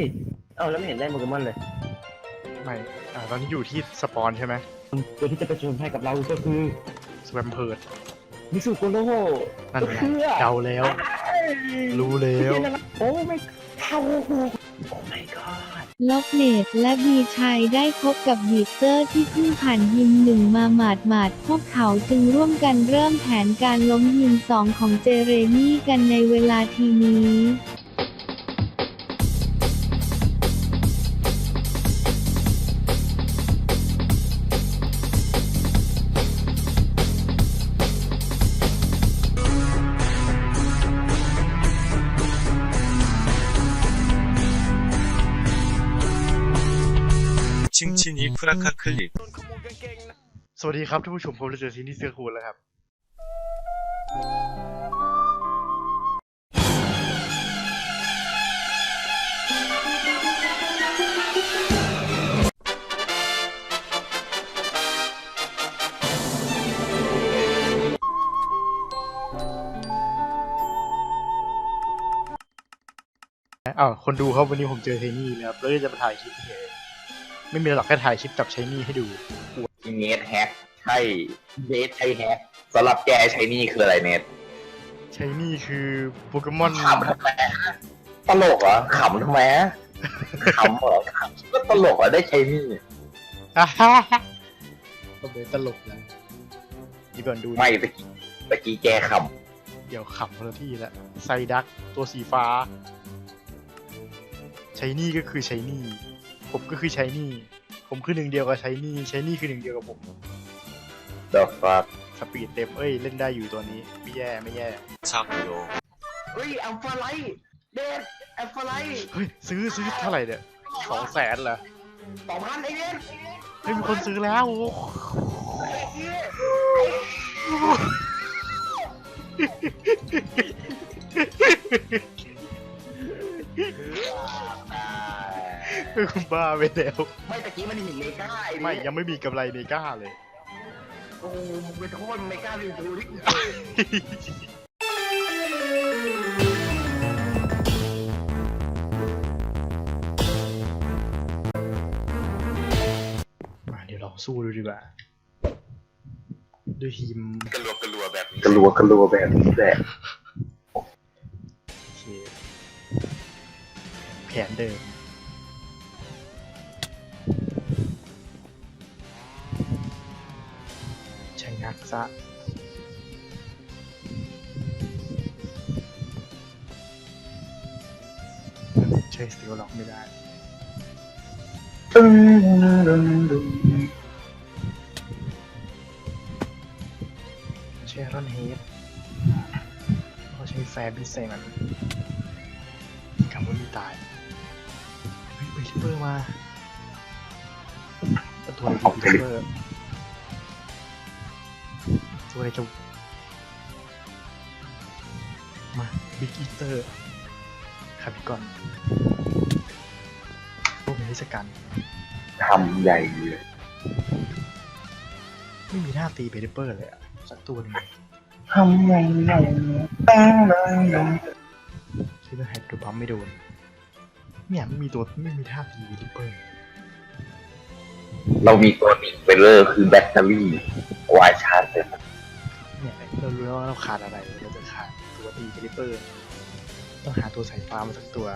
ย เอ้าแล้วไม่เห็นได้โปเกมอนเลยไม่อ่าตอนนี้อยู่ที่สปอนใช่ไหมตัวที่จะไปชนให้กับเราก็คือสแวมเพิร์ดมิสุโกโร่นั่นไงก็คือเดาแล้ว รู้แล้วโอ้ไม่เข้าโอ้ my god ล็อกเนตและบีชัยได้พบกับบีเตอร์ที่เพิ่งผ่านยิมหนึ่งมาหมาดหมาดๆพวกเขาจึงร่วมกันเริ่มแผนการล้มยิมสองของเจเรมี่กันในเวลาทีนี้ ชิงชิงอีฟราคาคลิปสวัสดีครับท่านผู้ชมผมเลเจอซีนี่เสื้อคูณแล้วครับ อ้าว คนดูครับวันนี้ผมเจอเทนี่นะครับแล้วก็จะมาถ่ายคลิปเท ไม่มีหรอกแค่ถ่ายคลิปจับใช้นี่ให้ดูเนทแฮกใช่เนทใช่แฮกสำหรับแกใช้นี่คืออะไรเนทใช้นี่คือโปเกมอนขำทำไมฮะตลกเหรอขำทำไมฮะขำเหรอขำก็ตลกเหรอได้ใช้นี่อ่าฮ่าฮ่าก็เป็นตลกแล้วนี่ก่อนดูดิไม่ตะกี้ตะกี้แกขเดี๋ยวขำคนละที่ละไซดักตัวสีฟ้าใช้นี่ก็คือใช้นี่ ผมก็คือใช้นี่ผมคือหนึ่งเดียวกับใช้นี่ใช้นี่คือหนึ่งเดียวกับผมำ The fuck สปีดเต็มเอ้ยเล่นได้อยู่ตัวนี้ไม่แย่ไม่แย่참요เฮ้ยอัลฟาไลท์เดทอัลฟาไลท์เฮ้ยซื้อซื้อเท่าไหร่เนี่ยสองแสนเหรอสองพันไอ้เนทเฮ้ยมีคนซื้อแล้วโอ้โหเฮ้ยคุณ บ้าไปแล้ว ไม่ตะกี้มันเห็นเมกาไอ้ไม่เนทยังไม่มีกำไรเมก้าเลย โอ้โหมึงไปโทษเมกาดูดูดิมาเดี๋ยวลองสู้ดูดีกว่าด้วยทีมกระลัวกระลัวแบบนี้กระลัวกระลัวแบบนี้แหละโอเคแผนเดิม ทักซะใช้สติลล็อกไม่ได้ใช้รอนเฮดเขาใช้แฟร์บิสใส่มันกำมือมีตายไปลิเปอร์มาตัวอะไรดีลิเปอร์ อะไรจะ มาบิ๊กอีเตอร์คาบิกอนพวกนี้สกันทำใหญ่เลยไม่มีหน้าตีเบลิเปอร์เลยอะสักตัวหนึงทำใหญ่ใหญ่ตั้งเลยที่มันแฮกตัวบัมไม่โดนเนี่ยไม่มีตัวไม่มีท่าตีเบลิเปอร์เรามีตัวหนึ่งไปเลอร์คือแบตเตอรี่ไวายชาร์จเลย เนี่ยเรารู้แล้วว่าเราขาดอะไร เราจะขาดตัวตีเบลิเปอร์ ต้องหาตัวสายฟ้ามาสักตัว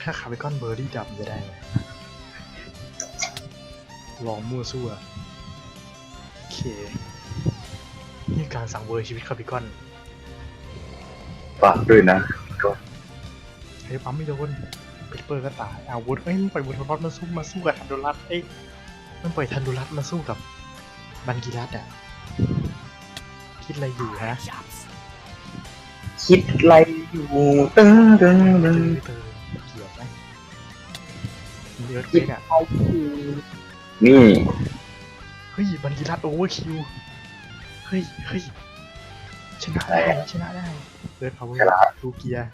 ถ้าคาร์บิคอนเบอร์รี่ดำจะได้ไหมลองมั่วซั่วโอเค นี่การสั่งเวอร์ชีวิตคาร์บิคอนฝากด้วยนะเฮ้ยปั๊มไม่โดนเบลิเปอร์ก็ตายอาวุธเอ้ยมันปล่อยบุทรอสมาสู้มาสู้กับทันโดรัสเอ้ยมันปล่อยทันโดรัสมาสู้กับบันกิรัสอะ คิดอะไรอยู่ฮะคิดอะไรอยู่ตึ้งตึ้งตึ้งเตอเกี่ยวไหมมีเอิร์ธเควกอะนี่เฮ้ยบันกิรัสโอเวอร์คิวเฮ้ยเฮ้ยชนะได้ชนะได้เอิร์ธพาวเวอร์ทูเกียร์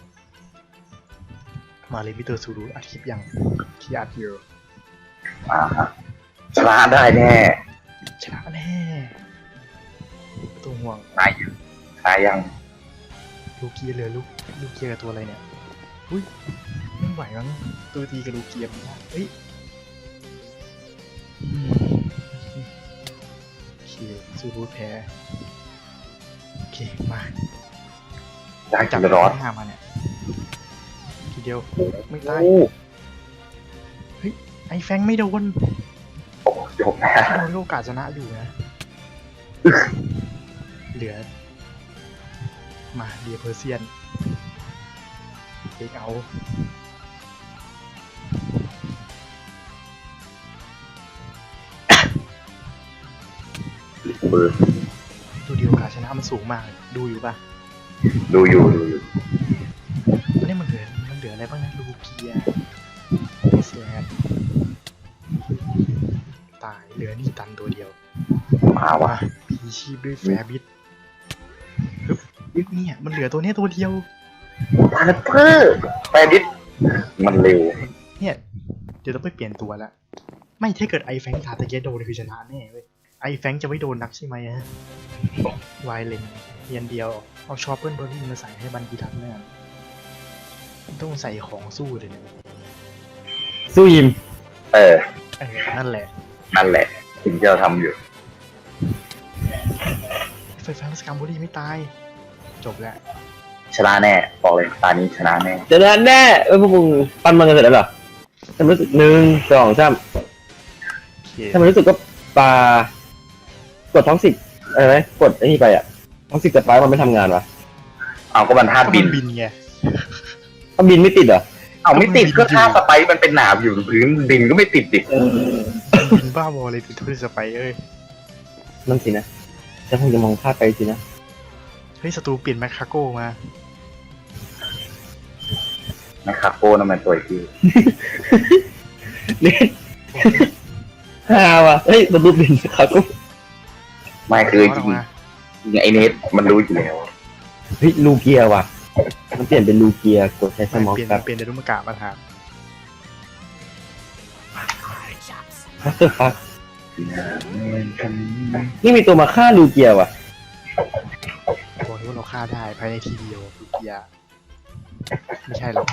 มาเลยมิเตอร์ซูรุอัดคลิปยังที่อัดอยู่ อ่าฮะชนะได้แน่ชนะแน่ไม่ ตัวห่วงนายยังนายยังลูกเกียร์เหลือลูกลูกเกียร์กับตัวอะไรเนี่ยอุ้ยไม่ไหวมั้งตัวตีกับลูเกียมนะเฮ้ยอืมโอเคสู้รูดแพ้โอเคมาได้จัจับบร้อนห้ามาเนี่ยทีเดียวไม่ตายโอ้ไอ้แฟงไม่โดนโอ้จบนะถ้าโดนโอกาสชนะอยู่นะ เหลือ มาเดียเพอร์เซียนเอกเอาเบอร์ดูดีโอกาสชนะมันสูงมากเลยดูอยู่ปะดูอยู่ดูอยู่ตอนนี้มันเหลือมันเหลืออะไรบ้างนะลูเกียแซดตายเหลือนี่ตันตัวเดียวมาว่ะมาพีชีพด้วยแฟร์บิท ฮึบยึกเนี่ยมันเหลือตัวเนี้ยตัวเดียวพาร์เปอร์แปดิสมันเร็ว เนี่ยเดี๋ยวต้องไปเปลี่ยนตัวแล้วไม่ถ้าเกิดไอแฟงขาตะเกียโดนคือชนะแน่เว้ยไอแฟงจะไม่โดนนักใช่ไหมฮะวายเลนเพียนเดียวเอาชอปเปิลเบอร์รี่มาใส่ให้บันกีทันแน่ต้องใส่ของสู้เลยเนี่ยสู้ยิมเออเออนั่นแหละ นั่นแหละสิ่งที่เราทำอยู่ไฟฟ้าสกัมบุรีไม่ตาย จบแล้วชนะแน่บอกเลยตานี้ชนะแน่เดี๋ยวนะแน่เอ้ยพวกมึงปั้นมันกันเสร็จแล้วเหรอถ้ามันรู้สึกหนึ่งสองสามโอเคถ้ามันรู้สึกก็ปลากดท้องสิกอะไรไหมกดไอ้นี่ไปอะท้องสิกกับปลามันไม่ทำงานวะเอาก็มันท่าถ้าบิบินนบินไงถ้าบินไม่ติดเหรอเอาไม่ติดก็ท่าสไปร์มันเป็นหนามอยู่พื้นดินก็ไม่ติดดิบินบ้าบอเลยติดทุนสไปเอ้ยนั่นสินะจะคงจะมองพลาดไปสินะ เฮ้ยศัตรูเปลี่ยนแมคคาโก้มา นะครับโก้นั่นมันตัวอีกทีเนี่ยฮาวะเฮ้ยมันรูปบินครับกูไม่คือจอริอกงมาๆไอเนทมันรู้อยู่แล้วเฮ้ยลูเกียว่ะ มันเปลี่ยนเป็นลูเกียกดใช้สมองเปลี่ยนครับเปลี่ยนเดรุมากะมาถามฮัสเตอร์ฟักนี่มีตัวมาฆ่าลูเกียว่ะ ฆ่าได้ภายในทีเดียวลูกเกียร์ไม่ใช่หรอก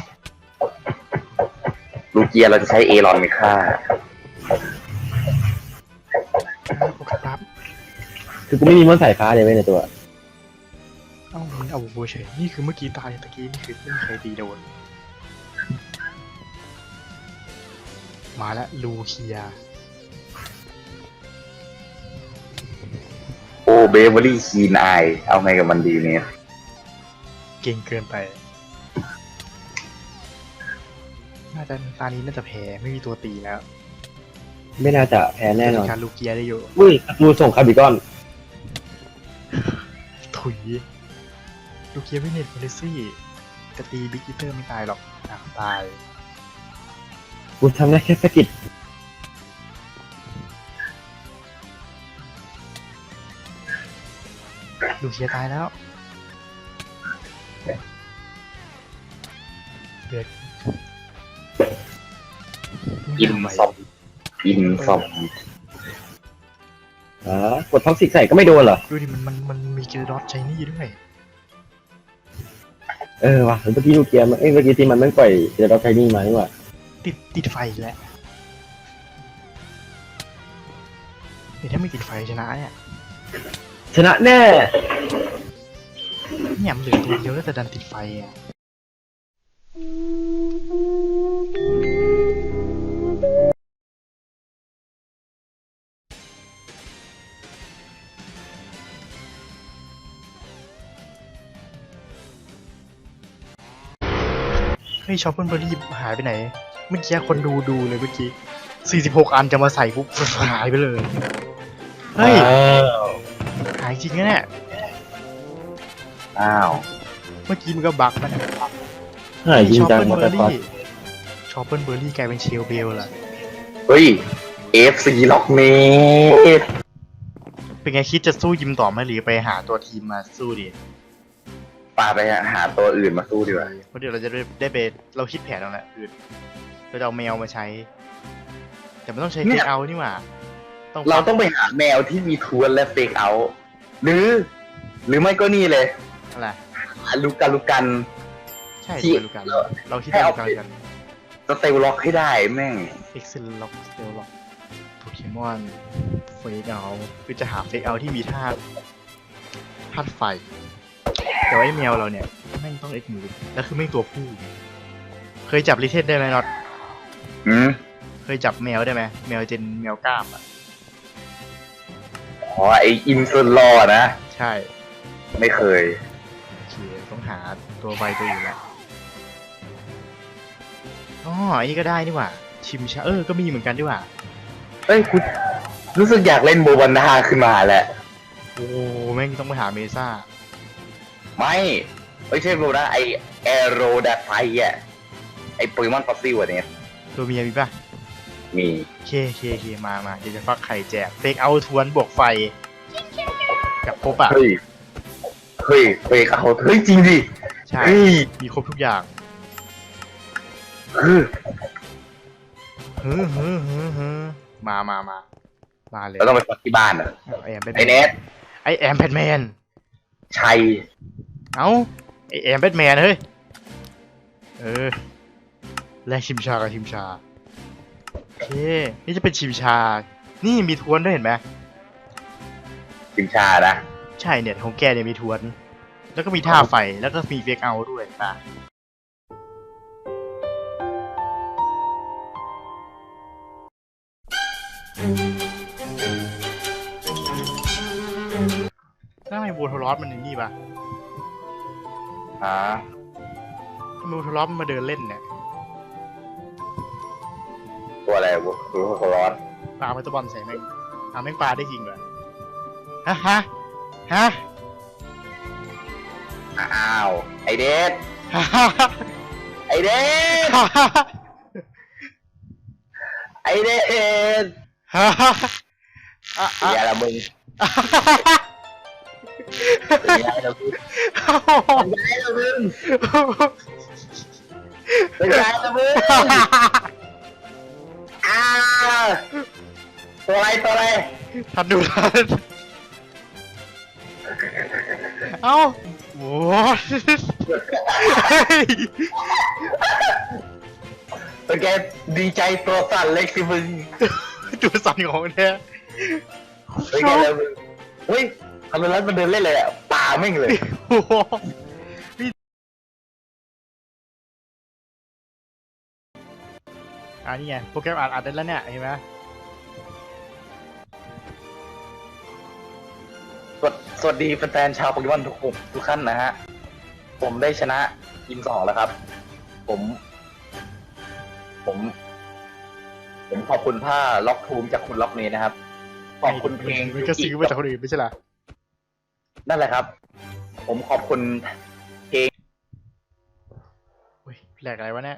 ลูเกียเราจะใช้เอรอนไปฆ่าโฟกัสปั๊บคือกูไม่มีมอนสายฟ้าเลยไว้ยในตัว เอ้ามันเอาโบเฉยนี่คือเมื่อกี้ตายตะกี้นี่คือไม่มีใครตีโดน มาแล้วลูเคียโเบเวอรี่คีนไอเอาไงกับมันดีเนี่ยเก่งเกินไป น่าจะตานี้น่าจะแพ้ไม่มีตัวตีแล้วไม่น่าจะแพ้แน่นอนจัดการลูเกียได้อยู่อุ้ยดูส่งคาร์บิกอน ถุย ลูเกียวินเนตโพลิซี่จะตีบิ๊กอีเตอร์ไม่ตายหรอกอะตายกูทำได้แค่สะกิด ลูเคียตายแล้วเดือดอินซอมอินซอมอ๋อกดท็อกซิกใส่ก็ไม่โดนเหรอ ดูดิมันมันมันมีเกลดอสใช้นี่ด้วยเออว่ะเมื่อกี้ลูเกียมันเอ้ยเมื่อกี้ที่มันไม่ปล่อยเดลไทนี่มานี่หว่าติดติดไฟอีกแล้วนี่ถ้าไม่ติดไฟชนะเนี่ย ชนะแน่ เนี่ยมันเหลือตัวเดียวแล้วแต่ดันติดไฟอะเฮ้ยชอปเปิลเบอร์รี่หายไปไหน เมื่อกี้คนดูดูเลยเมื่อกี้ 46 อันจะมาใส่ปุ๊บหายไปเลย เฮ้ยหา ยจริงนะเนี่ยอ้าวเมื่อกี้มันก็บั๊กมันยหายจริงชอปจังเปิลมาเบอแต่ร์ฟอรี่ชอปเปิลเบอร์รี่กลายเป็นเชลเบลล่ะเฮ้ยเอฟซีล็อกเนทเป็นไงคิดจะสู้ยิมต่อไหมหรือไปหาตัวทีมมาสู้ดิปาไปหาตัวอื่นมาสู้ดีกว่าเพราะเดี๋ยวเราจะได้ได้ไปเราคิดแผนแล้วแหละคือเราจะเอาแมวมาใช้ แต่มันต้องใช้เฟกเอานี่หว่าต้องเราต้องไปหาแมวที่มีทวนและเฟกเอาท์ หรือ หรือไม่ก็นี่เลยอะไรหาลูกกันลูกกันโอเคใช่ที่ตัวเดียวกัน เราคิดตัวเดียวกันสเตลล็อกให้ได้แม่ง Excel Lock Spell Lock โปเกมอนเฟกเอาคือจะหาเฟกเอาที่มีธาตุธาตุไฟ แต่ว่าไอ้แมวเราเนี่ยแม่งต้องเอ็กมูแล้วคือแม่งตัวผู้ เคยจับลิเทนได้ไหมน็อต อืมเคยจับแมวได้ไหมแมวเจนแมวกล้ามอะ อ๋อไออินเซอร์ลอนะ ใช่ไม่เคย โอเคต้องหาตัวใบตัวอื่นละอ๋ออันนี้ก็ได้นี่หว่า ชิมชาเออ ก็มีเหมือนกันดีหว่า เอ้ยคุณรู้สึกอยากเล่นโบวันดาขึ้นมาแหละ โอ้แม่งต้องไปหาเมซ่า ไม่ไม่ใช่โบนะไอแอโรดาไฟอะไอโปเกมอนฟอสซิลอะเนี่ยตัวเมียมีป่ะ มีเคเคเคมามาเดี๋ยวจะฟักไข่แจกเฟกเอาทวนบวกไฟ กับครบอะ เฮ้ยเฮ้ยเฮ้ยเขาเฮ้ยจริงดิใช่ เฮ้ยมีครบทุกอย่างคือฮึฮึฮึฮึมามามามาเลยเราต้องไปฟักที่บ้านเหรอไอแอมแบทไอแมเนนทไอแอมแบทแมนชัยเอ้าไอแอมแบทแมนเฮ้ยเออแลกชิมชากับชิมชา โอเค นี่จะเป็นชิมชา นี่มีทวนด้วยเห็นไหมทีมชานะ ใช่เนี่ยของแกเนี่ยมีทวน แล้วก็มีท่าไฟ แล้วก็มีเฟกเอาด้วยป่ะทำไมบูโทรอสมันอย่างนี้ป่ะอ่าทำไมบูโทรอสมันมาเดินเล่นเนี่ย คือโคร้อนปลาพัตบอลใส่แม่งทำแม่งปลาได้จริงเหรอฮะฮะฮะอ้าวไอเดทฮ่าฮ่าไอเดทฮ่าฮ่าไอเดทฮ่าฮ่าอะเป็นอะไงล่ะมึงอะเป็นไงล่ะมึงเป็นไงล่ะมึงเป็นไงล่ะมึง ตัวอะไรตัวอะไรทันดูทันเอ้าโว้ยเฮ้ยเป็นแกดีใจตัวสั่นเล็กสิมึงตัวสั่นของแท้เป็นไงล่ะมึงเฮ้ยทำไมรัฐมันเดินเล่นเลยอะป่าแม่งเลยโอ้โหพี่อ่านี่ไงโปรแกรมอ่านอ่านได้แล้วเนี่ยเห็นไหม สวัสสวัสดีแฟนๆชาวโปเกมอนทุกคนทุกท่านนะฮะ ผมได้ชนะยิมสองแล้วครับ ผม ผม ผมขอบคุณผ้าล็อกทูมจากคุณล็อกเมย์นะครับ ขอบคุณเพลงมันก็ซื้อมาจากคนอื่นไม่ใช่เหรอนั่นแหละครับ ผมขอบคุณอุ้ยแหลกอะไรวะเนี่ย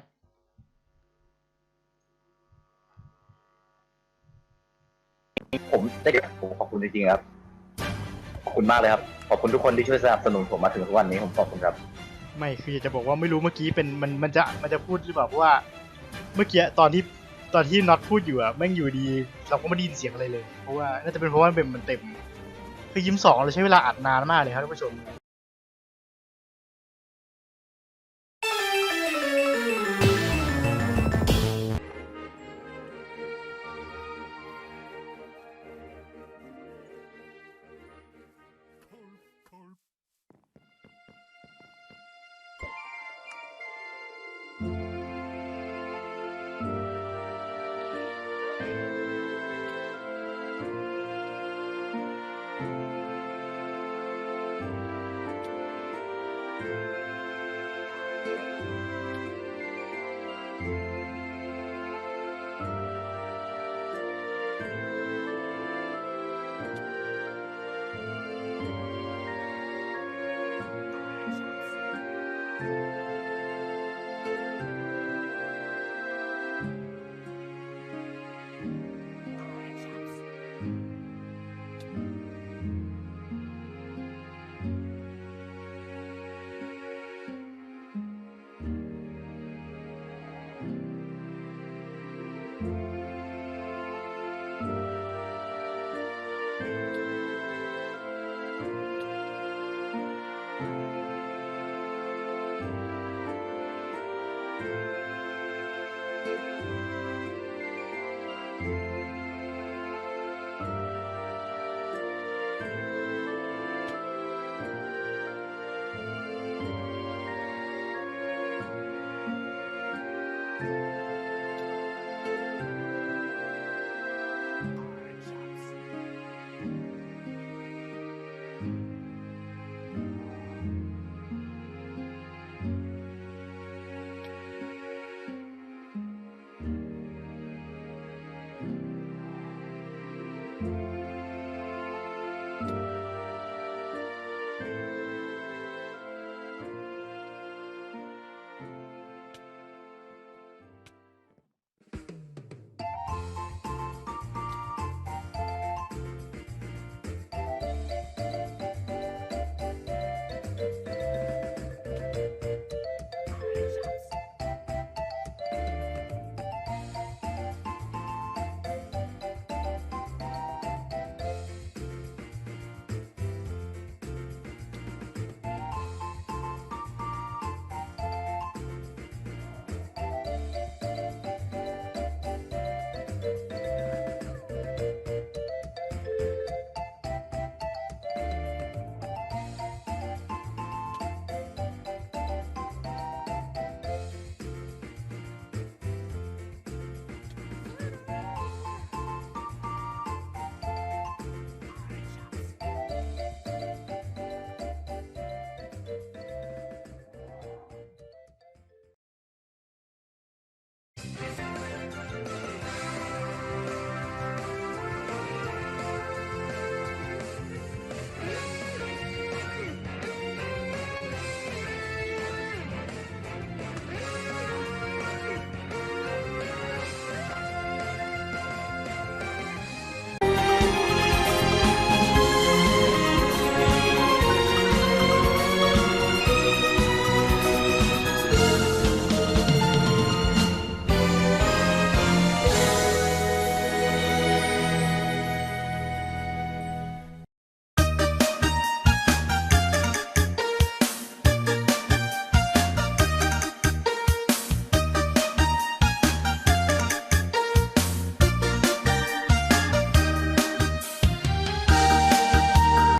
ผมได้ผมขอบคุณจริงๆครับ ขอบคุณมากเลยครับ ขอบคุณทุกคนที่ช่วยสนับสนุนผมมาถึงทุกวันนี้ผมขอบคุณครับ ไม่คืออยากจะบอกว่าไม่รู้เมื่อกี้เป็นมันมันจะมันจะพูดหรือเปล่าเพราะว่า เมื่อกี้ตอนที่ตอนที่น็อตพูดอยู่อะแม่งอยู่ดี เราก็ไม่ได้ยินเสียงอะไรเลย เพราะว่าน่าจะเป็นเพราะว่ามันเป็นมันเต็ม คือยิ้มสองเราใช้เวลาอัดนานมากเลยครับท่านผู้ชม